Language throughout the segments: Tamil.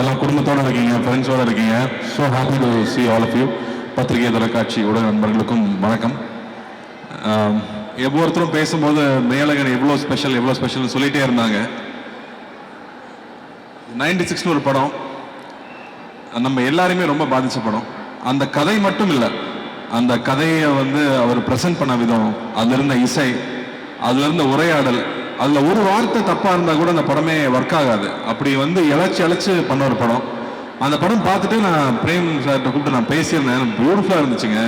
எல்லாம் குடும்பத்தோட இருக்கீங்க ஃப்ரெண்ட்ஸோடு இருக்கீங்க. So happy to see all of you பத்திரிகை தொலைக்காட்சி ஊடக நண்பர்களுக்கும் வணக்கம். ஒவ்வொருத்தரும் பேசும்போது மேலகன் எவ்வளோ ஸ்பெஷல் எவ்வளோ ஸ்பெஷல்னு சொல்லிகிட்டே இருந்தாங்க. நைன்டி சிக்ஸ்னு ஒரு படம். நம்ம எல்லாருமே ரொம்ப பாதித்த படம். அந்த கதை மட்டும் இல்லை அந்த கதையை வந்து அவர் ப்ரெசென்ட் பண்ண விதம் அதிலிருந்த இசை அதிலிருந்த உரையாடல் அதில் ஒரு வார்த்தை தப்பாக இருந்தால் கூட அந்த படமே ஒர்க் ஆகாது. அப்படி வந்து இழைச்சி இழைச்சி பண்ண ஒரு படம். அந்த படம் பார்த்துட்டு நான் பிரேம் சார்கிட்ட கூப்பிட்டு நான் பேசியிருந்தேன். பியூட்டிஃபுல்லாக இருந்துச்சுங்க.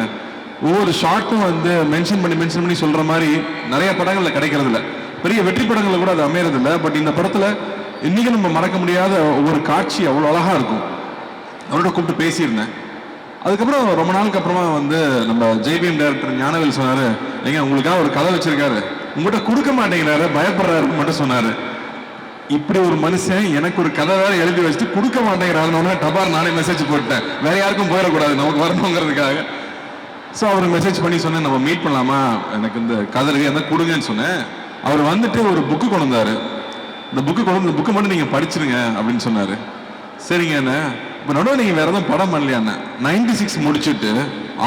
ஒவ்வொரு ஷார்ட்டும் வந்து மென்ஷன் பண்ணி மென்ஷன் பண்ணி சொல்கிற மாதிரி நிறைய படங்களில் கிடைக்கிறதில்ல. பெரிய வெற்றி படங்களில் கூட அது அமையறதில்லை. பட் இந்த படத்தில் இன்றைக்கும் நம்ம மறக்க முடியாத ஒவ்வொரு காட்சி அவ்வளோ அழகாக இருக்கும். அவரோட கூப்பிட்டு பேசியிருந்தேன். அதுக்கப்புறம் ரொம்ப நாளுக்கு அப்புறமா வந்து நம்ம ஜெய்பீம் டைரக்டர் ஞானவேல் சொன்னார் ஏங்க உங்களுக்காக ஒரு கதை வச்சிருக்காரு. உங்கள்கிட்ட கொடுக்க மாட்டேங்கிறாரு பயப்படுறாருன்னு மட்டும் சொன்னார். இப்படி ஒரு மனுஷன் எனக்கு ஒரு கதை வேற எழுதி வச்சுட்டு கொடுக்க மாட்டேங்கிறாருன்னு டபார் நானே மெசேஜ் போட்டேன் வேற யாருக்கும் போயிடக்கூடாது நமக்கு வரணுங்கிறதுக்காக. ஸோ அவர் மெசேஜ் பண்ணி சொன்னேன் நம்ம மீட் பண்ணலாமா? எனக்கு இந்த கதை இருந்தால் கொடுங்கன்னு சொன்னேன். அவர் வந்துட்டு ஒரு புக்கு கொண்டு வந்தார் இந்த புக்கு கொண்டு இந்த புக்கு மட்டும் நீங்கள் படிச்சிருங்க அப்படின்னு சொன்னார். சரிங்க அண்ணே. இப்போ நடுவில் நீங்கள் வேற எதுவும் படம் பண்ணலையா நைன்டி சிக்ஸ் முடிச்சுட்டு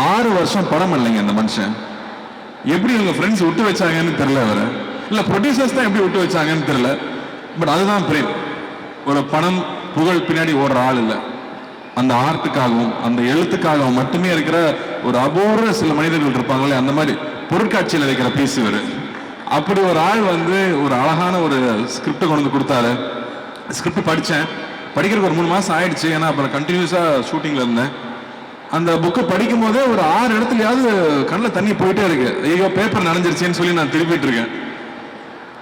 ஆறு வருஷம் படம் பண்ணலைங்க அந்த மனுஷன். எப்படி உங்க ஃப்ரெண்ட்ஸ் விட்டு வச்சாங்கன்னு தெரியல அவரை. இல்லை ப்ரொடியூசர்ஸ் தான் எப்படி விட்டு வச்சாங்கன்னு தெரியல. பட் அதுதான் பிரேம். ஒரு பணம் புகழ் பின்னாடி ஓடுற ஆள் இல்லை. அந்த ஆர்ட்டுக்காகவும் அந்த எழுத்துக்காகவும் மட்டுமே இருக்கிற ஒரு அபூர்வ சில மனிதர்கள் இருப்பாங்களே அந்த மாதிரி பொருட்காட்சியில் வைக்கிற பீஸ் இவர். அப்படி ஒரு ஆள் வந்து ஒரு அழகான ஒரு ஸ்கிரிப்டை கொண்டு வந்து கொடுத்தாரு. ஸ்கிரிப்ட் படித்தேன் படிக்கிறதுக்கு ஒரு மூணு மாதம் ஆயிடுச்சு. ஏன்னா அப்புறம் கண்டினியூஸாக ஷூட்டிங்கில் இருந்தேன். அந்த புக்கை படிக்கும் போதே ஒரு ஆறு இடத்துலயாவது கண்ணில் தண்ணி போயிட்டே இருக்கு. ஐயோ பேப்பர் நனைஞ்சிருச்சேன்னு சொல்லி நான் திருப்பிட்டு இருக்கேன்.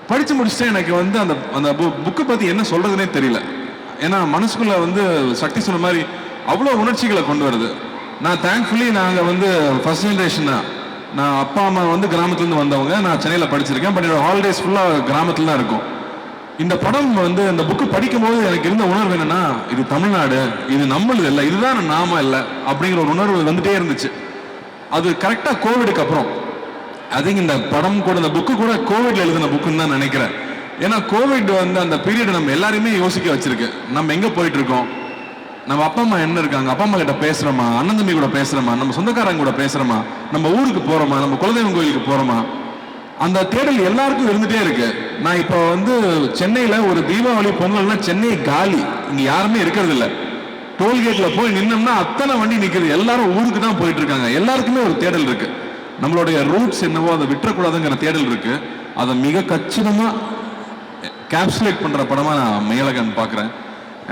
படிச்சு முடிச்சுட்டு எனக்கு வந்து அந்த அந்த புக்கை பத்தி என்ன சொல்றதுனே தெரியல. ஏன்னா மனசுக்குள்ள வந்து சக்தி சொன்ன மாதிரி அவ்வளோ உணர்ச்சிகளை கொண்டு வருது. நான் தேங்க்ஃபுல்லி நாங்கள் வந்து ஃபர்ஸ்ட் ஜென்ரேஷன் தான். நான் அப்பா அம்மா வந்து கிராமத்துலேருந்து வந்தவங்க. நான் சென்னையில் படிச்சிருக்கேன். பட் என்னோட ஹாலிடேஸ் ஃபுல்லாக கிராமத்தில் தான் இருக்கும். இந்த படம் வந்து இந்த புக்கு படிக்கும்போது எனக்கு இருந்த உணர்வு என்னன்னா இது தமிழ்நாடு இது நம்மளுது இல்லை இதுதான் நாம இல்லை அப்படிங்கிற ஒரு உணர்வு வந்துட்டே இருந்துச்சு. அது கரெக்டாக கோவிடுக்கு அப்புறம். ஐ திங்க் இந்த படம் கூட இந்த புக்கு கூட கோவிட்ல எழுதின புக்குன்னு தான் நினைக்கிறேன். ஏன்னா கோவிட் வந்து அந்த பீரியட் நம்ம எல்லாரையுமே யோசிக்க வச்சிருக்கு. நம்ம எங்க போயிட்டு இருக்கோம் நம்ம அப்பா அம்மா என்ன இருக்காங்க? அப்பா அம்மா கிட்ட பேசுறோமா? அண்ணன் தம்பி கூட பேசுறோமா? நம்ம சொந்தக்காரங்க கூட பேசுறோமா? நம்ம ஊருக்கு போறோமா? நம்ம குலதெய்வம் கோயிலுக்கு போறோமா? அந்த தேடல் எல்லாருக்கும் இருந்துட்டே இருக்கு. நான் இப்போ வந்து சென்னையில் ஒரு தீபாவளி பொங்கல்னா சென்னை காலி. இங்கே யாருமே இருக்கிறது இல்லை டோல்கேட்ல போய் நின்னோம்னா அத்தனை வண்டி நிற்குது எல்லாரும் ஊருக்கு தான் போயிட்டு இருக்காங்க எல்லாருக்குமே ஒரு தேடல் இருக்கு. நம்மளுடைய ரூட்ஸ் என்னவோ அதை விட்டுறக்கூடாதுங்கிற தேடல் இருக்கு. அதை மிக கச்சிதமாக கேப்சுலேட் பண்ணுற படமாக நான் மேலகன் பார்க்குறேன்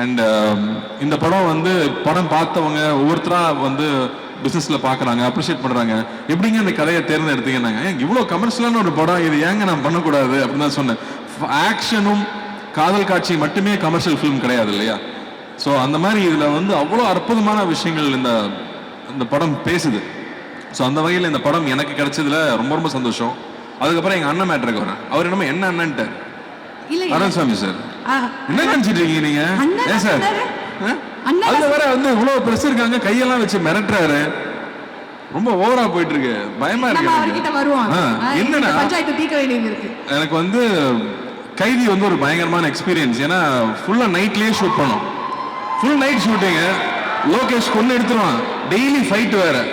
அண்ட் um, இந்த படம் வந்து படம் பார்த்தவங்க ஒவ்வொருத்தராக வந்து பிசினஸ்ல பார்க்கறாங்க அப்ரிஷியேட் பண்றாங்க. எப்படிங்க இந்த கதையை தேர்ந்தெடுத்தீங்கன்னாங்க? ஏங்க இவ்வளோ கமர்ஷியலான ஒரு படம் இது ஏங்க நான் பண்ணக்கூடாது அப்படின்னு தான் சொன்னேன். ஆக்ஷனும் காதல் காட்சி மட்டுமே கமர்ஷியல் ஃபிலிம் கிடையாது இல்லையா? ஸோ அந்த மாதிரி இதில் வந்து அவ்வளோ அற்புதமான விஷயங்கள் இந்த இந்த படம் பேசுது. ஸோ அந்த வகையில் இந்த படம் எனக்கு கிடைச்சதுல ரொம்ப ரொம்ப சந்தோஷம். அதுக்கப்புறம் எங்கள் அண்ணன் மேட்ருக்கு வரேன் அவர் என்னமோ என்ன அண்ணன்ட்டு? அருண்சாமி சார். என்ன நினைச்சிட்டு இருக்கீங்க நீங்க? அண்ணன் ஏன் சார்? அதுல வேற வந்து இவ்வளவு பிரஸ் இருக்காங்க கையெல்லாம் வச்சு மிரட்டுறாரு. ரொம்ப ஓவரா போயிட்டு இருக்கு பயமா இருக்கு என்னன்னா எனக்கு. வந்து கைதி வந்து ஒரு பயங்கரமான எக்ஸ்பீரியன்ஸ் ஏன்னா ஃபுல்லா நைட்லயே ஷூட் பண்ணோம். ஃபுல் நைட் ஷூட்டிங் லோகேஷ் கொண்டு எடுத்துருவான். டெய்லி ஃபைட் வேற.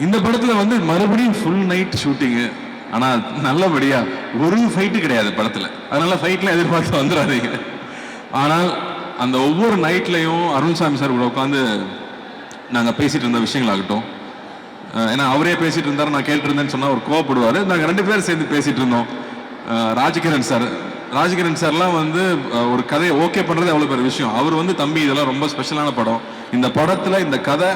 இந்த படத்துல வந்து மறுபடியும் ஃபுல் நைட் ஷூட்டிங்கு ஆனா நல்லபடியா ஒரு ஃபைட்டு கிடையாது படத்துல. அதனால ஃபைட்லாம் எதிர்பார்த்து வந்துடாதீங்க. ஆனால் அந்த ஒவ்வொரு நைட்லயும் அருண்சாமி சார் கூட உட்காந்து நாங்கள் பேசிட்டு இருந்த விஷயங்களாகட்டும். ஏன்னா அவரே பேசிட்டு இருந்தார் நான் கேட்டுருந்தேன்னு சொன்னால் அவர் கோவப்படுவார். நாங்கள் ரெண்டு பேரும் சேர்ந்து பேசிட்டு இருந்தோம். ராஜகிரண் சார் ராஜகிரண் சார்லாம் வந்து ஒரு கதையை ஓகே பண்ணுறது அவ்வளோ பெரிய விஷயம். அவர் வந்து தம்பி இதெல்லாம் ரொம்ப ஸ்பெஷலான படம். இந்த படத்தில் இந்த கதை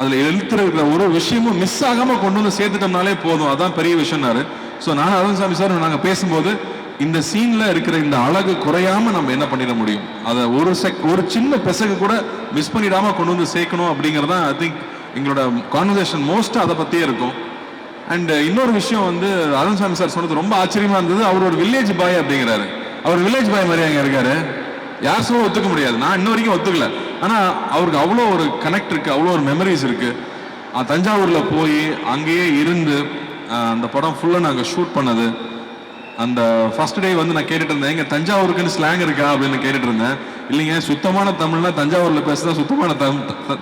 அதில் எழுத்துல இருக்கிற ஒரு விஷயமும் மிஸ் ஆகாமல் கொண்டு வந்து சேர்த்துட்டோம்னாலே போதும். அதான் பெரிய விஷயம்னாரு. ஸோ நான் அருண்சாமி சார் நாங்கள் பேசும்போது இந்த சீன்ல இருக்கிற இந்த அழகு குறையாம நம்ம என்ன பண்ணிட முடியும்? அதை ஒரு செக் ஒரு சின்ன பெசகு கூட மிஸ் பண்ணிடாம கொண்டு வந்து சேர்க்கணும் அப்படிங்கிறது தான் ஐ திங்க் எங்களோட கான்வர்சேஷன் மோஸ்ட்டாக அதை பற்றியே இருக்கும். அண்ட் இன்னொரு விஷயம் வந்து அருண் சாமி சார் சொன்னது ரொம்ப ஆச்சரியமா இருந்தது. அவர் ஒரு வில்லேஜ் பாய் அப்படிங்கிறாரு. அவர் வில்லேஜ் பாய் மாதிரி அங்கே இருக்காரு. யார் சொல்ல ஒத்துக்க முடியாது. நான் இன்ன வரைக்கும் ஒத்துக்கல. ஆனால் அவருக்கு அவ்வளோ ஒரு கனெக்ட் இருக்கு அவ்வளோ ஒரு மெமரிஸ் இருக்கு. தஞ்சாவூரில் போய் அங்கேயே இருந்து அந்த படம் ஃபுல்லாக நாங்கள் ஷூட் பண்ணது. அந்த ஃபர்ஸ்ட் டே வந்து நான் கேட்டுட்டு இருந்தேன். எங்க தஞ்சாவூருக்குன்னு ஸ்லாங் இருக்கா அப்படின்னு கேட்டுட்டு இருந்தேன். இல்லைங்க சுத்தமான தமிழ்னா தஞ்சாவூர்ல பேசுறதா சுத்தமான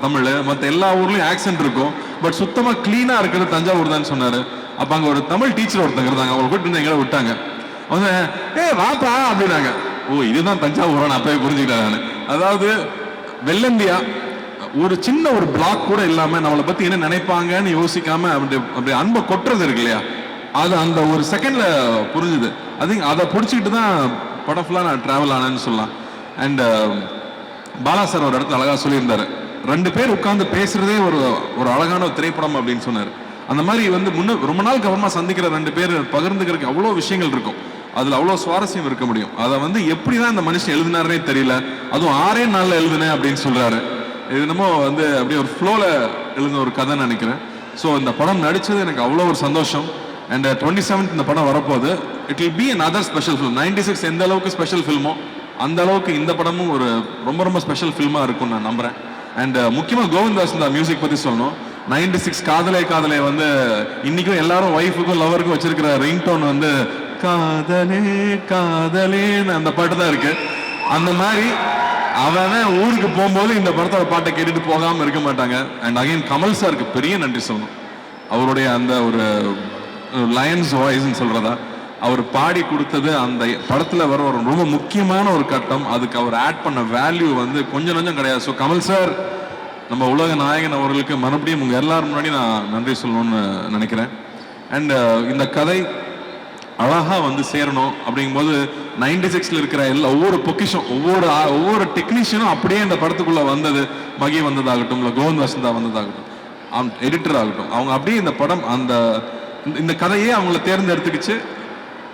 தமிழ். மற்ற எல்லா ஊர்லயும் ஆக்சென்ட் இருக்கும். பட் சுத்தமா கிளீனா இருக்கிறது தஞ்சாவூர் தான் சொன்னாரு. அப்ப அங்க ஒரு தமிழ் டீச்சர் ஒருத்தங்க இருந்தாங்க. அவங்க கூட்டு எங்களை விட்டாங்க. வந்து ஏ வாப்பா அப்படின்னாங்க. ஓ இதுதான் தஞ்சாவூரா? நான் அப்பவே புரிஞ்சுக்கிட்டேன் நான். அதாவது வெள்ளந்தியா ஒரு சின்ன ஒரு பிளாக் கூட இல்லாம நம்மளை பத்தி என்ன நினைப்பாங்கன்னு யோசிக்காம அப்படி அப்படி அன்பை கொட்டுறது இருக்கு இல்லையா? அது அந்த ஒரு செகண்டில் புரிஞ்சுது. அது அதை பிடிச்சிக்கிட்டு தான் படம் ஃபுல்லாக நான் ட்ராவல் ஆனேன்னு சொல்லலாம். அண்ட் um, பாலா சார் ஒரு இடத்துல அழகாக சொல்லியிருந்தார். ரெண்டு பேர் உட்காந்து பேசுகிறதே ஒரு ஒரு அழகான ஒரு திரைப்படம் அப்படின்னு சொன்னார். அந்த மாதிரி வந்து முன்ன ரொம்ப நாளுக்கு அப்புறமா சந்திக்கிற ரெண்டு பேர் பகிர்ந்துக்கிறதுக்கு அவ்வளோ விஷயங்கள் இருக்கும். அதில் அவ்வளோ சுவாரஸ்யம் இருக்க முடியும். அதை வந்து எப்படி தான் இந்த மனுஷன் எழுதினாருனே தெரியல. அதுவும் ஆறே நாளில் எழுதுனேன் அப்படின்னு சொல்கிறாரு இது என்னமோ வந்து அப்படியே ஒரு ஃப்ளோவில் எழுதின ஒரு கதை நினைக்கிறேன். ஸோ இந்த படம் நடித்தது எனக்கு அவ்வளோ ஒரு சந்தோஷம். அண்ட் டுவெண்ட்டி செவன்த் இந்த படம் வரப்போகுது. It will be another special film ninety six எந்த அளவுக்கு ஸ்பெஷல் ஃபில்மோ அந்த அளவுக்கு இந்த படமும் ஒரு ரொம்ப ரொம்ப ஸ்பெஷல் ஃபில்மாக இருக்கும்னு நான் நம்புகிறேன் அண்ட் uh, முக்கியமாக கோவிந்தாஸ் இந்த மியூசிக் பற்றி சொல்லணும். நைன்டி சிக்ஸ் காதலே காதலே வந்து இன்றைக்கும் எல்லாரும் ஒய்ஃபுக்கும் லவருக்கும் வச்சிருக்கிற ரிங் டோன் வந்து காதலே காதலேன்னு அந்த பாட்டு தான் இருக்கு. அந்த மாதிரி அவன் ஊருக்கு போகும்போது இந்த படத்தோட பாட்டை கேட்டுட்டு போகாமல் இருக்க மாட்டாங்க. அண்ட் அகைன் கமல் சாருக்கு பெரிய நன்றி சொல்லணும். அவருடைய அந்த ஒரு லயன்ஸ் வாய்ஸ்ன்னு சொல்கிறதா அவர் பாடி கொடுத்தது அந்த படத்தில் வர ஒரு ரொம்ப முக்கியமான ஒரு கட்டம். அதுக்கு அவர் ஆட் பண்ண வேல்யூ வந்து கொஞ்சம் கொஞ்சம் கிடையாது. ஸோ கமல் சார் நம்ம உலக நாயகன் அவர்களுக்கு மறுபடியும் உங்கள் எல்லாரும் முன்னாடி நான் நன்றி சொல்லணும்னு நினைக்கிறேன். அண்ட் இந்த கதை அழகாக வந்து சேரணும் அப்படிங்கும்போது நைன்டி சிக்ஸில் இருக்கிற எல்லா ஒவ்வொரு பொக்கிஷம் ஒவ்வொரு ஒவ்வொரு டெக்னீஷியனும் அப்படியே இந்த படத்துக்குள்ளே வந்தது. மகி வந்ததாகட்டும் இல்லை கோவிந்த் வசந்தா வந்ததாகட்டும். எடிட்டர் ஆகட்டும். அவங்க அப்படியே இந்த படம் அந்த இந்த- கதையே அவங்கள தேர்ந்தெடுத்துக்கிச்சு.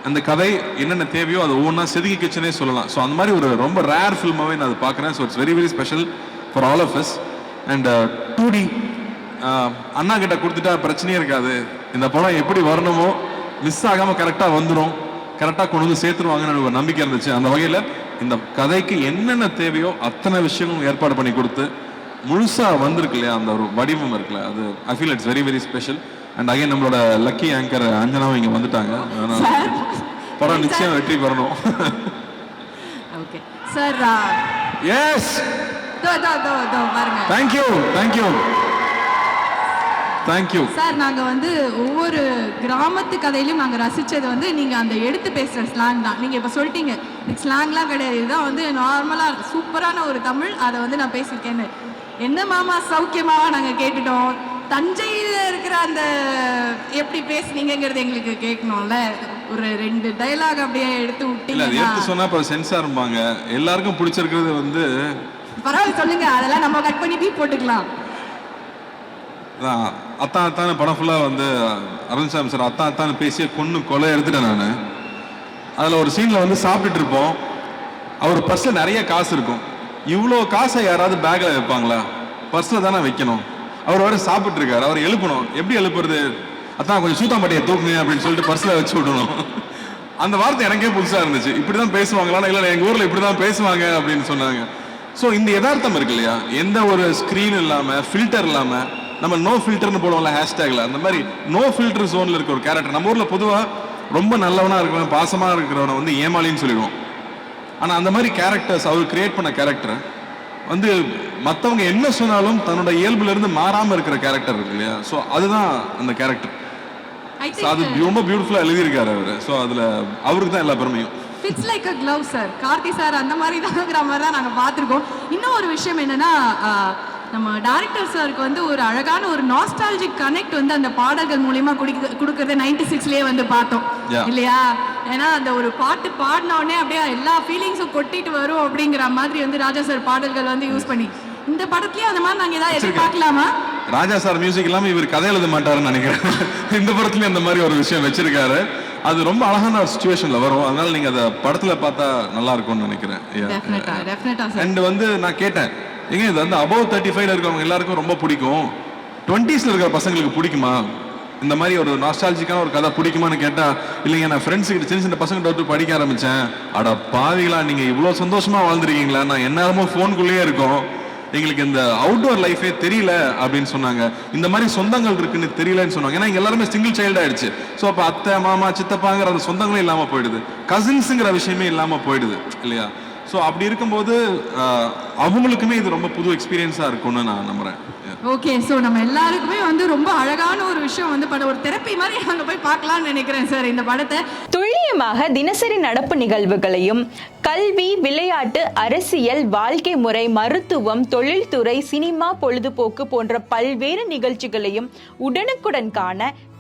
அந்த கதை என்னென்ன தேவையோ அதை ஒவ்வொன்றா செதுக்கிக்கிச்சுனே சொல்லலாம். ஸோ அந்த மாதிரி ஒரு ரொம்ப ரேர் ஃபில்மாகவே நான் அதை பார்க்குறேன். So it's very very special for all of us and to D அண்ணா கிட்ட கொடுத்துட்டா பிரச்சனையே இருக்காது. இந்த படம் எப்படி வரணுமோ மிஸ் ஆகாமல் கரெக்டாக வந்துடும் கரெக்டாக கொண்டு வந்து சேர்த்துருவாங்கன்னு ஒரு நம்பிக்கை இருந்துச்சு. அந்த வகையில் இந்த கதைக்கு என்னென்ன தேவையோ அத்தனை விஷயங்களும் ஏற்பாடு பண்ணி கொடுத்து முழுசாக வந்திருக்கு இல்லையா அந்த ஒரு வடிவம் இருக்குல்ல அது I feel it's very very special and again நம்மளோட லக்கி ஆங்கர் அஞ்சனாவும் இங்க வந்துட்டாங்க. படம் நிச்சயம் வெற்றி பெறணும். Okay sir yes thank you thank you thank you sir நாங்க வந்து ஒவ்வொரு கிராமத்து கதையிலும் நாங்க ரசிச்சது வந்து நீங்க அந்த எடுத்து பேசுற ஸ்லாங் தான். நீங்க இப்ப சொல்லிட்டீங்க ஸ்லாங்லாம் கிடையாது. இதுதான் வந்து நார்மலா சூப்பரான ஒரு தமிழ். அதை வந்து நான் பேசியிருக்கேன்னு. என்ன மாமா சௌக்கியமாவா நாங்க கேட்டுட்டோம்? தஞ்சையில இருக்கிற அந்த எப்படி பேசுனீங்கங்கிறது எங்களுக்கு கேட்கணும்ல. ஒரு ரெண்டு டைலாக் அப்படியே எடுத்து விட்டீங்கன்னா எடுத்து சொன்னா அப்புறம் சென்சார் எல்லாருக்கும் பிடிச்சிருக்கிறது வந்து பரவாயில்ல சொல்லுங்க. அதெல்லாம் நம்ம கட் பண்ணி பீப் போட்டுக்கலாம். அத்தான் அத்தான படம் ஃபுல்லா வந்து அருண்சாமி சார் அத்தான் அத்தான்னு பேசிய கொன்னு கொலை எடுத்துட்டேன் நான். அதுல ஒரு சீன்ல வந்து சாப்பிட்டுட்டு இருப்போம். அவர் பர்ஸ்ல நிறைய காசு இருக்கும். இவ்வளோ காசை யாராவது பேக்ல வைப்பாங்களா? பர்ஸ்ல தானே வைக்கணும். அவர் வர சாப்பிட்டு இருக்காரு அவர் எழுப்பணும். எப்படி எழுப்புறது? அதான் கொஞ்சம் சூத்தாம்பட்டியை தூக்குங்க அப்படின்னு சொல்லிட்டு பர்ஸ்ல வச்சு விடணும். அந்த வார்த்தை எனக்கே புதுசா இருந்துச்சு. இப்படிதான் பேசுவாங்களா இல்ல எங்க ஊர்ல இப்படிதான் பேசுவாங்க அப்படின்னு சொன்னாங்க. ஸோ இந்த யதார்த்தம் இருக்கு இல்லையா? எந்த ஒரு ஸ்க்ரீன் இல்லாமல் ஃபில்டர் இல்லாமல் நம்ம நோ ஃபில்டர்னு போடுவோம்ல ஹேஷ்டேக்ல அந்த மாதிரி நோ ஃபில்டர் ஜோனில் இருக்க ஒரு கேரக்டர் நம்ம ஊரில் பொதுவாக ரொம்ப நல்லவனாக இருக்கிறவன் பாசமாக இருக்கிறவனை வந்து ஏமாளின்னு சொல்லிடுவோம். ஆனால் அந்த மாதிரி கேரக்டர்ஸ் அவர் கிரியேட் பண்ண கேரக்டர் வந்து மத்தவங்க என்ன சொன்னாலும் தன்னோட இயல்புல இருந்து மாறாம இருக்கிற கேரக்டர் இருக்கு இல்லையா? ஸோ அதுதான் அந்த கேரக்டர் ஸோ அது ரொம்ப பியூட்டிஃபுல்லா எழுதியிருக்காரு அவர். ஸோ அதுல அவருக்கு தான் எல்லா பெருமையும். Fits like a glove sir Karthi sir அந்த மாதிரி தாங்கிற மாதிரி தான் நாங்கள் பார்த்துருக்கோம். இன்னும் ஒரு விஷயம் என்னன்னா நம்ம டேரக்டர் சாருக்கு வந்து ஒரு அழகான ஒரு நாஸ்டாலஜிக் கனெக்ட் வந்து அந்த பாடல்கள் மூலியமா குடிக்க கொடுக்கறத நைன்டி சிக்ஸ்லயே வந்து பார்த்தோம். இல்லையா? ஏன்னா அந்த ஒரு பாட்டு பாடின உடனே அப்படியே எல்லா ஃபீலிங்ஸும் கொட்டிட்டு வரும் அப்படிங்கிற மாதிரி வந்து ராஜா சார் பாடல்கள் வந்து யூஸ் பண்ணி இந்த படத்துலயும் அந்த மாதிரி நாங்க ஏதாவது எதிர்பார்க்கலாமா? ராஜா சார் மியூசிக் இல்லாம இவர் கதை எழுத மாட்டாருன்னு நினைக்கிறேன். இந்த படத்துலயும் அந்த மாதிரி ஒரு விஷயம் வச்சிருக்காரு. அது ரொம்ப அழகான ஒரு சுச்சுவேஷன்ல வரும். அதனால நீங்க அதை படத்துல பார்த்தா நல்லா இருக்கும்னு நினைக்கிறேன். அண்ட் வந்து நான் கேட்டேன். ஏங்க இது வந்து அபவ் தேர்ட்டி ஃபைவ்ல இருக்கிறவங்க எல்லாருக்கும் ரொம்ப பிடிக்கும். டுவெண்ட்டீஸ்ல இருக்கிற பசங்களுக்கு பிடிக்குமா? இந்த மாதிரி ஒரு நாஸ்டாலஜிக்கான ஒரு கதை பிடிக்குமான்னு கேட்டா இல்லைங்க நான் ஃப்ரெண்ட்ஸ் கிட்ட சின்ன சின்ன பசங்க வந்து படிக்க ஆரம்பிச்சேன். அட பாவிகளா நீங்க இவ்வளவு சந்தோஷமா வாழ்ந்துருக்கீங்களா? நான் எந்நேரமும் ஃபோனுக்குள்ளேயே இருக்கோம். எங்களுக்கு இந்த அவுட்டோர் லைஃபே தெரியல அப்படின்னு சொன்னாங்க. இந்த மாதிரி சொந்தங்கள் இருக்குன்னு தெரியலன்னு சொன்னாங்க. ஏன்னா எல்லாருமே சிங்கிள் சைல்டு ஆயிடுச்சு. ஸோ அப்போ அத்தை மாமா சித்தப்பாங்கிற அந்த சொந்தங்களும் இல்லாம போயிடுது. கசின்ஸுங்கிற விஷயமே இல்லாம போயிடுது. இல்லையா? ஸோ அப்படி இருக்கும்போது அவங்களுக்குமே இது ரொம்ப புது எக்ஸ்பீரியன்ஸா இருக்கும்னு நான் நம்புறேன் Yeah. ஓகே ஸோ நம்ம எல்லாருக்குமே வந்து ரொம்ப அழகான ஒரு விஷயம் வந்து படம் ஒரு தெரப்பி மாதிரி அங்கே போய் பார்க்கலாம்னு நினைக்கிறேன் சார் இந்த படத்தை துல்லியமாக தினசரி நடப்பு நிகழ்வுகளையும் கல்வி விளையாட்டு அரசியல் வாழ்க்கை முறை மருத்துவம் தொழில்துறை சினிமா பொழுதுபோக்கு போன்ற பல்வேறு நிகழ்ச்சிகளையும் உடனுக்குடன் காண